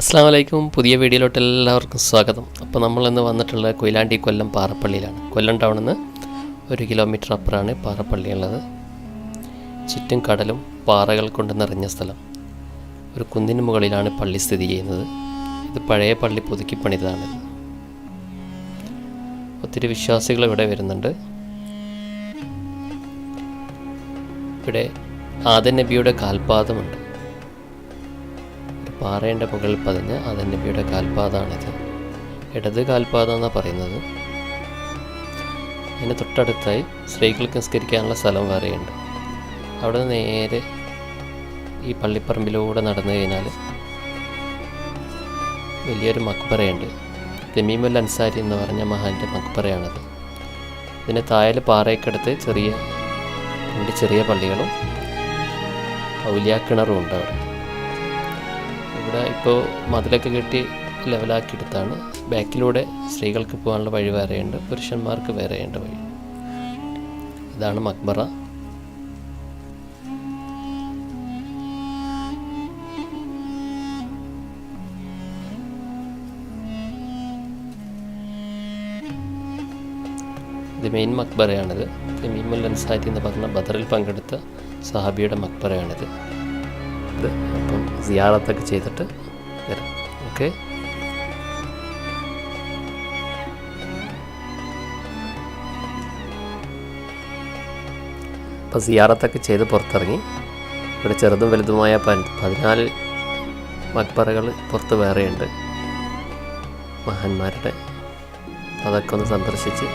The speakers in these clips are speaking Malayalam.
അസ്സാം വലൈക്കും പുതിയ വീഡിയോയിലോട്ട് എല്ലാവർക്കും സ്വാഗതം. അപ്പോൾ നമ്മൾ ഇന്ന് വന്നിട്ടുള്ളത് കൊയിലാണ്ടി കൊല്ലം പാറപ്പള്ളിയിലാണ്. കൊല്ലം ടൗണിൽ നിന്ന് ഒരു കിലോമീറ്റർ അപ്പുറമാണ് പാറപ്പള്ളി ഉള്ളത്. ചുറ്റും കടലും പാറകൾ കൊണ്ട് നിറഞ്ഞ സ്ഥലം. ഒരു കുന്നിന് മുകളിലാണ് പള്ളി സ്ഥിതി ചെയ്യുന്നത്. ഇത് പഴയ പള്ളി പുതുക്കി പണിതാണ് ഒത്തിരി വിശ്വാസികൾ ഇവിടെ വരുന്നുണ്ട്. ഇവിടെ ആദ്യ നബിയുടെ കാൽപാദമുണ്ട്. പാറയുടെ മുകളിൽ പതിഞ്ഞ് ആദൻ നബിയുടെ കാൽപാതാണിത് ഇടത് കാൽപാത എന്നാണ് പറയുന്നത്. അതിന് തൊട്ടടുത്തായി സ്ത്രീകൾക്ക് നിസ്കരിക്കാനുള്ള സ്ഥലം വേറെയുണ്ട്. അവിടെ നേരെ ഈ പള്ളിപ്പറമ്പിലൂടെ നടന്നു കഴിഞ്ഞാൽ വലിയൊരു മക്ബറയുണ്ട്. തെമീമുൽ അൻസാരി എന്ന് പറഞ്ഞ മഹാന്റെ മക്ബറയാണത്. ഇതിന് താഴെ പാറയ്ക്കടുത്ത് ചെറിയ രണ്ട് ചെറിയ പള്ളികളും ഔലിയാക്കിണറും ഉണ്ട് അവിടെ. ഇവിടെ ഇപ്പോൾ മതിലൊക്കെ കെട്ടി ലെവലാക്കിയെടുത്താണ്. ബാക്കിലൂടെ സ്ത്രീകൾക്ക് പോകാനുള്ള വഴി വേറെയുണ്ട് പുരുഷന്മാർക്ക് വേറെയുണ്ട് വഴി. ഇതാണ് മക്ബറ. ഇത് മെയിൻ മക്ബറയാണിത്. തമീമുൽ അൻസാരി എന്ന് പറഞ്ഞ ബദറിൽ പങ്കെടുത്ത സഹാബിയുടെ മക്ബറയാണിത്. ഇത് അപ്പം സിയാറത്തൊക്കെ ചെയ്തിട്ട് വരാം. ഓക്കെ? അപ്പോൾ സിയാറത്തൊക്കെ ചെയ്ത് പുറത്തിറങ്ങി. ഇവിടെ ചെറുതും വലുതുമായ പതിനാല് മക്ബറകൾ പുറത്ത് വേറെയുണ്ട്. മഹാന്മാരുടെ. അതൊക്കെ ഒന്ന് സന്ദർശിച്ച്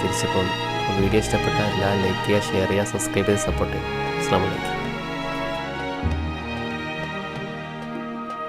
തിരിച്ചു പോകുന്നു വീഡിയോ ഇഷ്ടപ്പെട്ടാൽ എല്ലാം ലൈക്ക് ചെയ്യുക ഷെയർ ചെയ്യുക സബ്സ്ക്രൈബ് ചെയ്ത് സപ്പോർട്ട് ചെയ്യുക. അസ്ലാമലൈക്കും